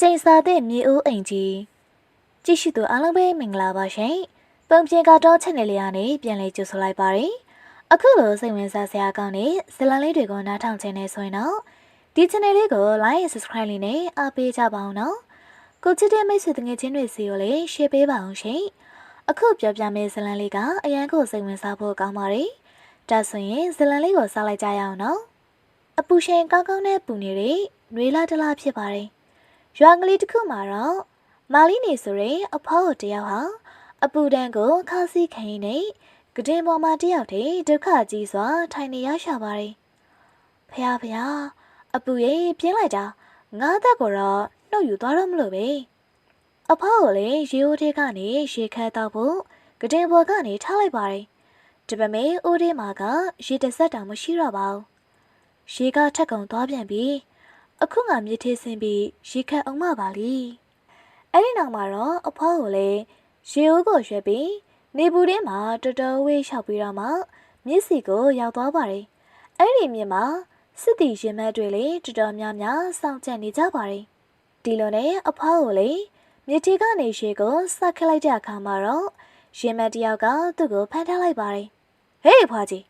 ကျိန်စာတဲ့မြေဦးအိမ်ကြီးကြည့်ရှုသူအားလုံးပဲမင်္ဂလာပါရှင်။ပုံပြင်ကတော့ channel လေးကနေပြန်လည်ကြိုဆိုလိုက်ပါရယ်။အခုလိုစိတ်ဝင်စားစရာကောင်းတဲ့ဇလန်လေးတွေကိုနားထောင်ခြင်းနဲ့ဆိုရင်တော့ဒီ channel လေးကို like subscribe လေးနဲ့အားပေးကြပါအောင်နော်။ကိုချစ်တဲ့မိတ်ဆွေတငယ်ချင်းတွေစီကိုလည်း share ပေးပါအောင်ရှင်။အခုပြောပြမယ့်ဇလန်လေးကအရန်ကိုစိတ်ဝင်စားဖို့ကောင်းပါရယ်။ဒါဆိုရင်ဇလန်လေးကိုစားလိုက်ကြရအောင်နော်။အပူရှင်ကောင်းကောင်းနဲ့ပူနေတဲ့ຫນွေလာတလားဖြစ်ပါတယ်။ ရွာကလေးတစ်ခုမှာတော့မာလီနေဆိုရင်အဖေါ်တယောက်ဟာအပူဒဏ်ကိုခါစီခိုင်းနေကတင်ပေါ်မှာတယောက်တည်းဒုက္ခကြီးစွာထိုင်နေရရှာပါတယ်။ဖះဖះအပူရဲ့ပြင်းလိုက်တာငါးသက်ကိုတော့နှုတ်ယူသွားတော့မလို့ပဲ။အဖေါ်ကိုလည်းရေအိုးထဲကနေရေခတ်တော့ဖို့ကတင်ပေါ်ကနေထားလိုက်ပါတယ်။ဒီပမေအိုးထဲမှာကရေတဆက်တောင်မရှိတော့ပါဘူး။ရေကထက်ကုန်သွားပြန်ပြီ။ အခုငါမြေထေးဆင်းပြီးရေခတ်အောင်မပါလိ။အဲ့ဒီနောက်မှာတော့အဖွားကိုလည်းရေအိုးကိုရွှဲပြီးနေဘူးထဲမှာတော်တော်ဝေးလျှောက်ပြီးတော့မှမြစ်စီကိုရောက်သွားပါတယ်။အဲ့ဒီမြစ်မှာစစ်တီရင်မက်တွေလည်းတော်တော်များများစောင့်ကြပ်နေကြပါတယ်။ဒီလိုနဲ့အဖွားကိုလည်းမြစ်တီကနေရေကိုစက်ခလိုက်တဲ့အခါမှာတော့ရင်မက်တယောက်ကသူ့ကိုဖမ်းထားလိုက်ပါတယ်။ဟေးဖွားကြီး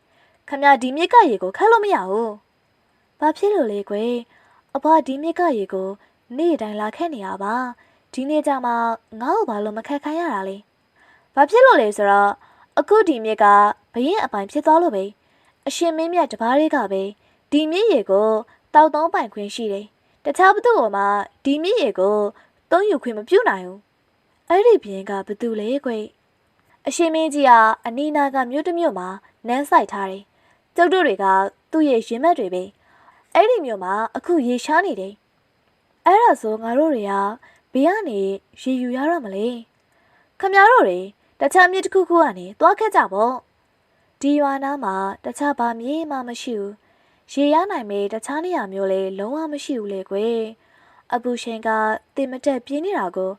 ခမဒီမြစ်ကရေကိုခတ်လို့မရဘူး။ဘာဖြစ်လို့လဲကွယ်။ အဖွားဒီမြစ်ကရေကို နေ့တိုင်းလာခဲ့နေရပါ။ဒီနေ့ကျမှငါ့ကိုဘာလို့မခက်ခိုင်းရတာလဲ။ဘာဖြစ်လို့လဲဆိုတော့အခုဒီမြစ်ကဘရင်အပိုင်ဖြစ်သွားလို့ပဲ။အရှင်မင်းမြတ်တပားတွေကပဲဒီမြစ်ရေကိုတောက်သုံးပိုင်ခွင့်ရှိတယ်။တခြားဘသူ့ကမှဒီမြစ်ရေကိုသုံးယူခွင့်မပြုနိုင်ဘူး။အဲ့ဒီဘရင်ကဘသူလဲကွ။အရှင်မင်းကြီးကအနီနာကမြို့တစ်မြို့မှာနန်းဆိုင်ထားတယ်။ကျုပ်တို့တွေကသူ့ရဲ့ရင်မက်တွေပဲ။ အဲ့ဒီမြို့မှာအခုရေရှားနေတယ်။အဲ့ဒါဆိုငါတို့တွေကဘေးကနေရေယူရတော့မလဲခမတို့တွေတခြားမြစ်တစ်ခုခုကနေသွားခဲ့ကြပေါ့ဒီရွာနားမှာတခြားဘာမြေမှမရှိဘူးရေရနိုင်မေတခြားနေရာမျိုးလဲလုံးဝမရှိဘူးလေကွယ်အပူရှင်ကတင်မတက်ပြင်းနေတာကို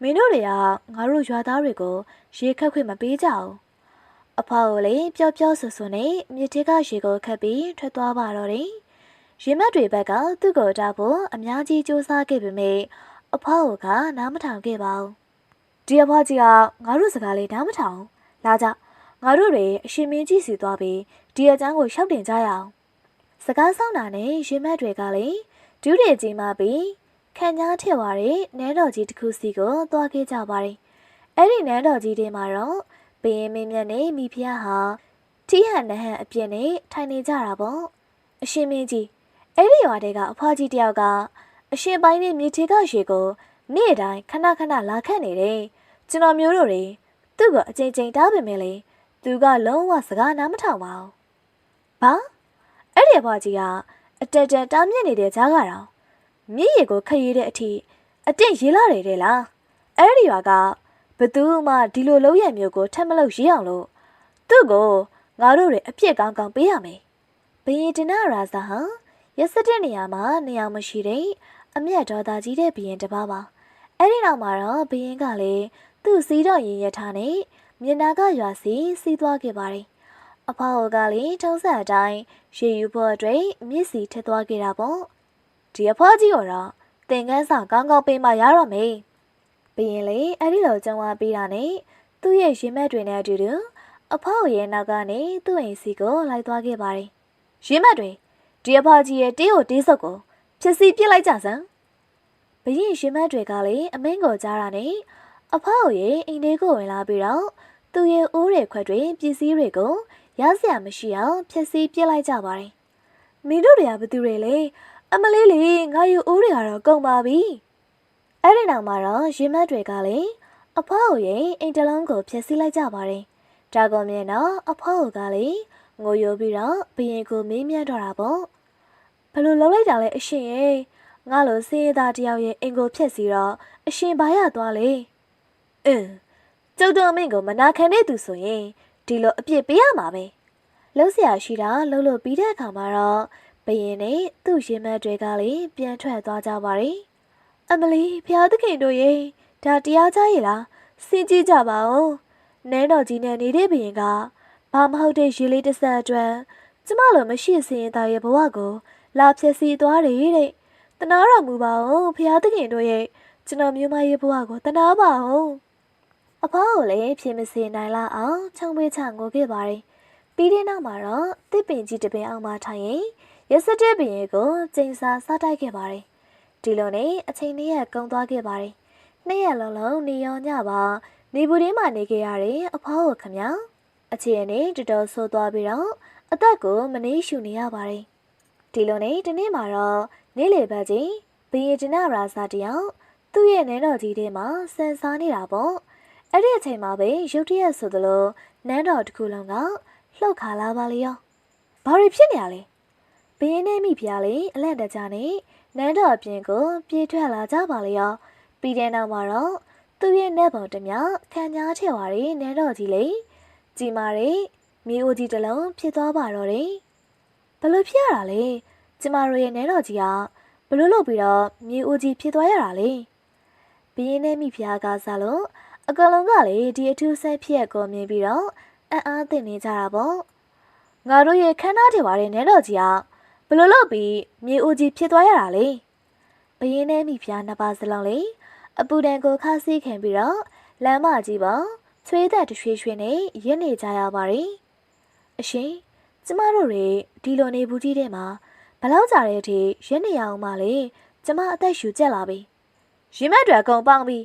မင်းတို့တွေကငါတို့ရွာသားတွေကိုရေခတ်ခွင့်မပေးကြဘူးအဖေါ်ကိုလည်းပျော့ပျော့ဆူဆူနဲ့မြစ်ထဲကရေကိုခတ်ပြီးထွက်သွားပါတော့တယ် ရင်မက်တွေဘက်ကသူ့ကိုတာဖို့အများကြီးစူးစမ်းခဲ့ပေမဲ့အဖွားကနားမထောင်ခဲ့ပါဘူးဒီအဖွားကြီးကငါတို့စကားလေးနားမထောင်လာကြငါတို့တွေအရှင်မင်းကြီးစီသွားပြီးဒီအကျန်းကိုရှောက်တင်ကြရအောင်စကားဆောင်တာနဲ့ရင်မက်တွေကလည်းဒူးတွေကြီးမှပြီးခံညားထည့်သွားတဲ့နန်းတော်ကြီးတစ်ခုစီကိုသွားခဲ့ကြပါတယ်အဲ့ဒီနန်းတော်ကြီးတွေမှာတော့ဘရင်မင်းမြတ်နဲ့မိဖုရားဟာတီးဟန်နဟန်အပြစ်နဲ့ထိုင်နေကြတာပေါ့အရှင်မင်းကြီး အဲ့ဒီရွာတွေကအဖွားကြီးတယောက်ကအရှင်ပိုင်းနဲ့မြေထေကရေကိုနေ့တိုင်းခဏခဏလာခတ်နေတယ်ကျွန်တော်မျိုးတို့တွေသူ့ကိုအချိန်ချင်းတားပေမဲ့လေသူကလုံးဝစကားနားမထောင်ပါဘူးဘာအဲ့ဒီဘွားကြီးကအတက်တက်တားမြင့်နေတဲ့ကြားကတော့မြည်ရည်ကိုခရီးတဲ့အထိအတင့်ရေးလာတယ်တဲ့လားအဲ့ဒီရွာကဘသူမှဒီလိုလုံးရမျိုးကိုထက်မလို့ရေးအောင်လို့သူ့ကိုငါတို့တွေအပြစ်ကောင်းကောင်းပေးရမယ်ဘယင်တင်နာရာဇာဟာ ရစတဲ့နေရာမှာနေရာမရှိတဲ့အမျက်ဒေါသကြီးတဲ့ဘရင်တစ်ပါးပါအဲ့ဒီနောက်မှာတော့ဘရင်ကလည်းသူ့စီးတော်ရင်ရထားနဲ့မြင်နာကရွာစီစီးသွားခဲ့ပါတယ်အဖောကလည်းထုံးစံအတိုင်းရေယူဖို့အတွက်မြစ်စီထစ်သွားခဲ့တာပေါ့ဒီအဖွားကြီးတော့သင်္ကန်းဆောင်ကောင်းကောင်းပေးမှရတော့မေးဘရင်လည်းအဲ့ဒီလိုကြံဝါပေးတာနဲ့သူ့ရဲ့ရင်မက်တွေနဲ့အတူတူအဖောရဲ့နောက်ကနေသူ့အိမ်စီကိုလိုက်သွားခဲ့ပါတယ်ရင်မက်တွေ ဒီအဖွားကြီးရဲ့တေးကိုတေးစုပ်ကိုဖြစ်စီပြစ်လိုက်ကြစမ်းဘရင်ရှင်မတ်တွေကလည်းအမင်းကိုကြားတာနဲ့အဖောက်ရဲ့အိမ်လေးကိုဝင်လာပြီးတော့သူ့ရဲ့အိုးတွေခွက်တွေပစ္စည်းတွေကိုရစရာမရှိအောင်ဖြစ်စီပြစ်လိုက်ကြပါတယ်မင်းတို့တွေကဘသူတွေလဲအမလေးလေးငါယူအိုးတွေကတော့ကုန်ပါပြီအဲ့ဒီနောက်မှာတော့ရင်မတ်တွေကလည်းအဖောက်ရဲ့အိမ်တလုံးကိုဖျက်ဆီးလိုက်ကြပါတယ်ဒါကွန်မြင်တော့အဖောက်ကလည်းငိုယိုပြီးတော့ဘရင်ကိုမေးမြန်းတော့တာပေါ့ ဘလို့လောက်လိုက်တာလဲအရှင်ရဲ့ငါလိုစင်းရသားတယောက်ရဲ့အင်ကိုဖြက်စီတော့အရှင်ဘာရသွားလေအင်းကျုပ်တို့အမင့်ကိုမနာခံတဲ့သူဆိုရင်ဒီလိုအပြစ်ပေးရမှာပဲလှုပ်ရှားရှိတာလှုပ်လို့ပြီးတဲ့အခါမှာတော့ဘယင်နဲ့သူ့ရင်မက်တွေကလည်းပြန်ထွက်သွားကြပါရဲ့အမလီဖျားသခင်တို့ရဲ့ဒါတရားကြရလားစင်ကြည့်ကြပါဦးနန်းတော်ကြီးနဲ့နေတဲ့ဘယင်ကဘာမဟုတ်တဲ့ရေလေးတစ်စက်အတွက်ကျမလိုမရှိစင်ရင်သားရဲ့ဘဝကို လာဖြစ်စီသွားတယ်တဲ့တနာတော်မူပါဦးဖျားသခင်တို့ရဲ့ကျွန်တော်မျိုးမရဲ့ဘဝကိုတနာပါဦးအဖေကိုလည်းဖြေမစေနိုင်လောက်အောင်ချောင်းပေးချငိုခဲ့ပါတယ်ပြီးတဲ့နောက်မှာတော့တစ်ပင်ကြီးတစ်ပင်အောင်မှထိုင်ရင်ရစတဲ့ပင်ရဲ့ကိုကျိန်စာစားတိုက်ခဲ့ပါတယ်ဒီလိုနဲ့အချိန်လေးရက်ကုန်းသွားခဲ့ပါတယ်နှစ်ရက်လုံးလုံးနေရောညပါနေဘူးရင်းမှာနေခဲ့ရတဲ့အဖေကိုခမအချိန်နဲ့တော်တော်ဆိုးသွားပြီးတော့အသက်ကိုမနှေးရှူနေရပါတယ် ဒီလိုနဲ့ဒီနေ့မှာတော့နေ့လေဘက်ချင်းဘီယဂျနာရာစာတယောက်သူ့ရဲ့နန်းတော်ကြီးထဲမှာစံစားနေတာပေါ့အဲ့ဒီအချိန်မှာပဲရုတ်တရက်ဆိုသလိုနန်းတော်တစ်ခုလုံးကလှုပ်ခါလာပါလေရောဘာတွေဖြစ်နေရလဲဘီယင်းနဲ့မိဖုရားလေးအလက်တကြနဲ့နန်းတော်အပြင်ကိုပြေးထွက်လာကြပါလေရောပြီးတဲ့နောက်မှာတော့သူ့ရဲ့နက်ပုံတမျှခံညားချေဝါရီနန်းတော်ကြီးလေးကြီးမာရီမိအိုကြီးတစ်လုံးဖြစ်သွားပါတော့တယ် ဘလို့ဖြစ်ရတာလဲကျမတို့ရဲ့နန်းတော်ကြီးကဘလို့လုပ်ပြီးတော့မြေအိုကြီးဖြစ်သွားရတာလဲဘီးရင်နဲ့မိဖုရားကစားလို့အကလုံးကလေဒီအထူးဆက်ဖြစ်ကိုမြင်ပြီးတော့အံ့အားသင့်နေကြတာပေါ့ငါတို့ရဲ့ခန်းသားတွေပါတဲ့နန်းတော်ကြီးကဘလို့လုပ်ပြီးမြေအိုကြီးဖြစ်သွားရတာလဲဘီးရင်နဲ့မိဖုရားနှစ်ပါးစလုံးလေအပူတန်ကိုခါစီးခင်ပြီးတော့လမ်းမကြီးပေါ်ချွေးသက်တရွှေရွှေနဲ့ရက်နေကြရပါတယ်အရှင် ကျမတို့တွေဒီလိုနေဘူးကြီးထဲမှာဘလောက်ကြာတဲ့အထိရက်နေရအောင်မလဲကျမအသက်ရှူကျက်လာပြီရင်မက်တွေအကုန်ပေါင်းပြီး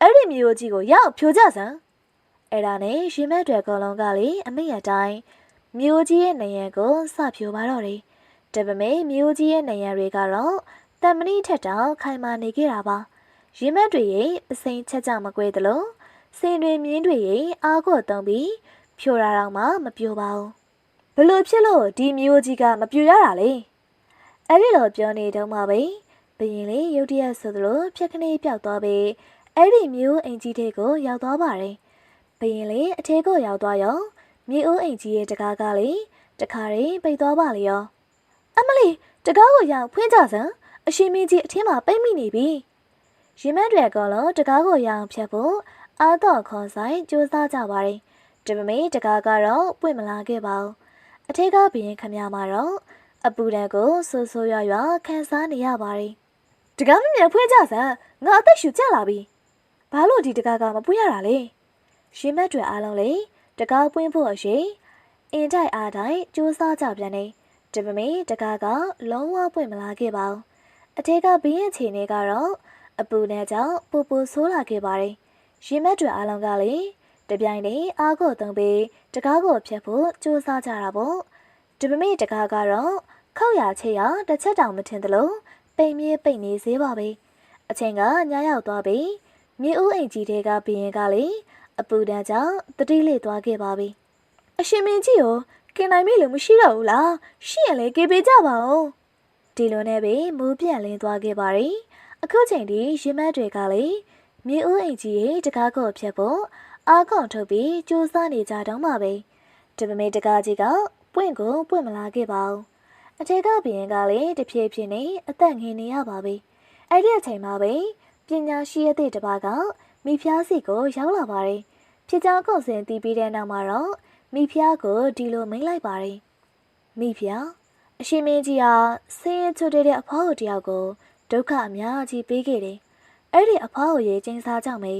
အဲ့ဒီမျိုးကြီးကိုရောက်ဖြိုကြစမ်းအဲ့ဒါနဲ့ရင်မက်တွေအကုန်လုံးကလေအမိအတိုင်းမျိုးကြီးရဲ့နေရန်ကိုစဖြိုပါတော့တယ်တပမေမျိုးကြီးရဲ့နေရန်တွေကတော့တမဏိထက်တောင်ခိုင်မာနေခဲ့တာပါရင်မက်တွေရဲ့ပစိန်ချက်ကြမကွဲသလိုစင်တွေမြင်းတွေရဲ့အားကိုတုံးပြီးဖြိုတာတော့မှမပြိုပါဘူးဘ လို့ဖြစ်လို့ဒီမျိုးကြီးကမပြိုရတာလဲအဲ့ဒီလိုပြောနေတော့မှပဲဘယင်လေးရုတ်တရက်ဆိုသလိုဖြက်ခနေပြောက်သွားပြီးအဲ့ဒီမျိုးအိမ်ကြီးတွေကိုရောက်သွားပါတယ်ဘယင်လေးအထဲကိုရောက်သွားရောမြေအိုးအိမ်ကြီးရဲ့တကားကလေတခါရင်ပိတ်သွားပါလေရောအမလီတကားကိုရောက်ဖွင့်ကြစမ်းအရှင်မင်းကြီးအထင်းမှာပိတ်မိနေပြီရင်မက်တွေကောလုံးတကားကိုရအောင်ဖြတ်ဖို့အားတော့ခွန်ဆိုင်စူးစမ်းကြပါတယ်။ဒီပမေတကားကတော့ပွင့်မလာခဲ့ပါဘူး။ အထက်ကဘရင်ခမမှာတော့အပူတန်ကိုဆူဆူရွရွခံစားနေရပါတယ်။တကားမမြဖွင့်ကြစမ်းငါအသက်ရှူကျလာပြီ။ဘာလို့ဒီတကားကမပွင့်ရတာလဲ။ရှင်မက်တွေအားလုံးလေတကားပွင့်ဖို့အရေးအင်တိုက်အားတိုင်းစူးစမ်းကြပြန်နေ။ဒီပမေတကားကလုံးဝပွင့်မလာခဲ့ပါဘူး။အထက်ကဘရင်ခြေနေကတော့အပူနဲ့ကြောင့်ပူပူဆိုးလာခဲ့ပါတယ်။ရင်မက်တွေအားလုံးကလည်း တပြိုင်တည်းအားကိုသုံးပြီးတကားကိုဖျက်ဖို့ကြိုးစားကြတာပေါ့။ဒီပမေတကားကတော့ခောက်ရချေရတစ်ချက်တောင်မထင်သလိုပိန်မြေပိန်နေသေးပါပဲ။အချိန်ကညရောက်သွားပြီ။မြေဦးအိမ်ကြီးတွေကဘရင်ကလည်းအပူတန်းကြောင့်တတိလေးသွားခဲ့ပါပြီ။အရှင်မင်းကြီးကိုကင်နိုင်မိလို့မရှိတော့ဘူးလား။ရှိရင်လေကေပေးကြပါဦး။ဒီလိုနဲ့ပဲမူးပြန်လင်းသွားခဲ့ပါရီ။အခုချိန်ဒီရင်မက်တွေကလည်းမြေဦးအိမ်ကြီးရဲ့တကားကိုဖြတ်ဖို့ အားကောင်းထုတ်ပြီးစူးစမ်းနေကြတော့မှပဲတပမေတကားကြီးကပွင့်ကိုပွင့်မလာခဲ့ပါဘူးအထက်ကဘရင်ကလည်းတဖြည်းဖြည်းနဲ့အသက်ငယ်နေရပါပြီအဲ့ဒီအချိန်မှာပဲပညာရှိရတဲ့တပါးကမိဖုရားစီကိုရောက်လာပါတယ်ဖြစ်ကြောင်းကုန်စင်တီးပြီးတဲ့နောက်မှာတော့မိဖုရားကိုဒီလိုမိန်လိုက်ပါတယ်မိဖုရားအရှင်မင်းကြီးဟာဆင်းရဲချွတ်တဲ့အဖေါ်တယောက်ကိုဒုက္ခအများကြီးပေးခဲ့တယ်အဲ့ဒီအဖွားကိုရေးချင်းစားကြောင့်မေ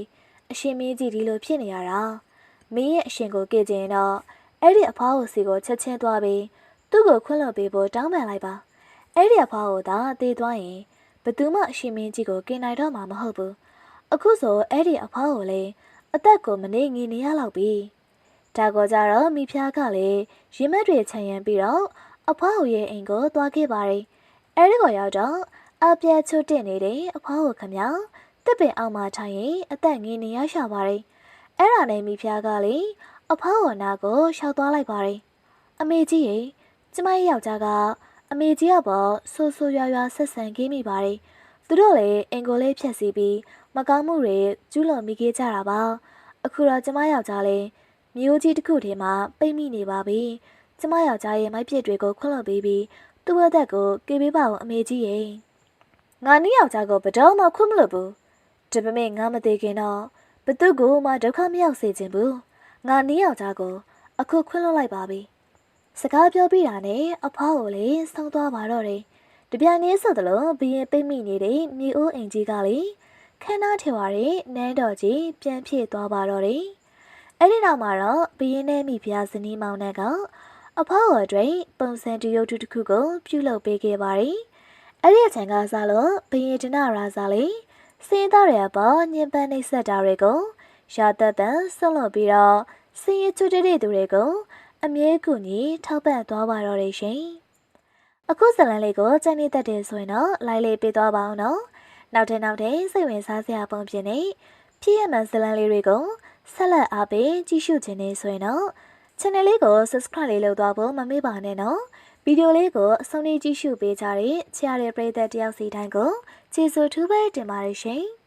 အရှင်မင်းကြီးဒီလိုဖြစ်နေရတာမင်းရဲ့အရှင်ကိုကြည့်ခြင်းတော့အဲ့ဒီအဖွားကိုစီကိုချက်ချင်းသွားပြီးသူ့ကိုခွင့်လွှတ်ပေးဖို့တောင်းပန်လိုက်ပါအဲ့ဒီအဖွားကိုသာတည်သွားရင်ဘသူမှအရှင်မင်းကြီးကိုกินနိုင်တော့မှာမဟုတ်ဘူးအခုဆိုအဲ့ဒီအဖွားကိုလည်းအသက်ကိုမနေငီနေရလောက်ပြီဒါကောကြတော့မိဖုရားကလည်းရင်မက်တွေခြံရံပြီးတော့အဖွားကိုရဲ့အိမ်ကိုသွားခဲ့ပါတယ်အဲ့ဒီကိုရောက်တော့အပြတ်ချွတ်တင်နေတဲ့အဖွားကိုခမ တစ်ပင်အောက်မှာထိုင်ရင်အသက်ငင်းနေရရှာပါတယ်အဲ့ဒါနဲ့မိဖုရားကလေအဖွားဝနာကိုရှောက်သွားလိုက်ပါတယ်အမေကြီးရေကျမရဲ့ယောက်ျားကအမေကြီးကပေါ့ဆူဆူရွာရွာဆက်ဆံခဲ့မိပါတယ်သူတို့လည်းအင်ကိုလေးဖြတ်စီပြီးမကောင်းမှုတွေကျူးလွန်မိခဲ့ကြတာပါအခုတော့ကျမယောက်ျားလေးမျိုးကြီးတစ်ခုထဲမှာပိတ်မိနေပါပြီကျမယောက်ျားရဲ့မိုက်ပြစ်တွေကိုခွန့်လွတ်ပေးပြီးသူ့ဘက်ကိုကေးပေးပါဦးအမေကြီးရေငါနီးယောက်ျားကိုဘယ်တော့မှခွင့်မလို့ဘူး ဒါပေမဲ့ငါမသေးခင်တော့ဘသူ့ကိုမှဒုက္ခမရောက်စေချင်ဘူးငါနီးယောက်ျားကို အခုခွင့်လွှတ်လိုက်ပါပြီစကားပြောပြီးတာနဲ့အဖွားကိုလည်းဆုံးသွားပါတော့တယ်တပြိုင်နည်းဆိုသလိုဘရင်ပိတ်မိနေတဲ့မြေအိုးအိမ်ကြီးကလေခန်းသားထေဝါရဲ့နန်းတော်ကြီးပြန်ဖြစ်သွားပါတော့တယ်။အဲ့ဒီနောက်မှာတော့ဘရင်နဲ့မိဖုရားဇနီးမောင်နှံကအဖေါ်အတွင်ပုံစံတရုပ်တုတစ်ခုကိုပြုလုပ်ပေးခဲ့ပါတယ်။အဲ့ဒီအချိန်ကစလို့ဘရင်ဒနရာဇာလေး စင်းသားတွေအပေါ်ညင်ပန်းနှိပ်စက်တာတွေကိုရာသက်ပံဆွန့်လွတ်ပြီးတော့စင်းရချွတ်တဲ့သူတွေကို အမြဲကူညီထောက်ပံ့သွားပါတော့တယ်ရှင်။အခုဇလန်လေးကိုကြိုက်နေတတ်တယ်ဆိုရင်တော့လိုက်လေးပေးသွားပါအောင်နော်။နောက်တဲ့နောက်တဲ့စိတ်ဝင်စားစရာပုံပြင်နေဖြစ်ရမှန်ဇလန်လေးတွေကိုဆက်လက်အားပေးကြည့်ရှုခြင်းနေဆိုရင်တော့ channel လေးကို subscribe လေးလုပ်သွားဖို့မမေ့ပါနဲ့နော်။ဗီဒီယိုလေးကိုအဆုံးထိကြည့်ရှုပေးကြတဲ့ချရတဲ့ပရိသတ်တယောက်စီတိုင်းကို ကျေးဇူးထူးပဲတင်ပါတယ်ရှင်။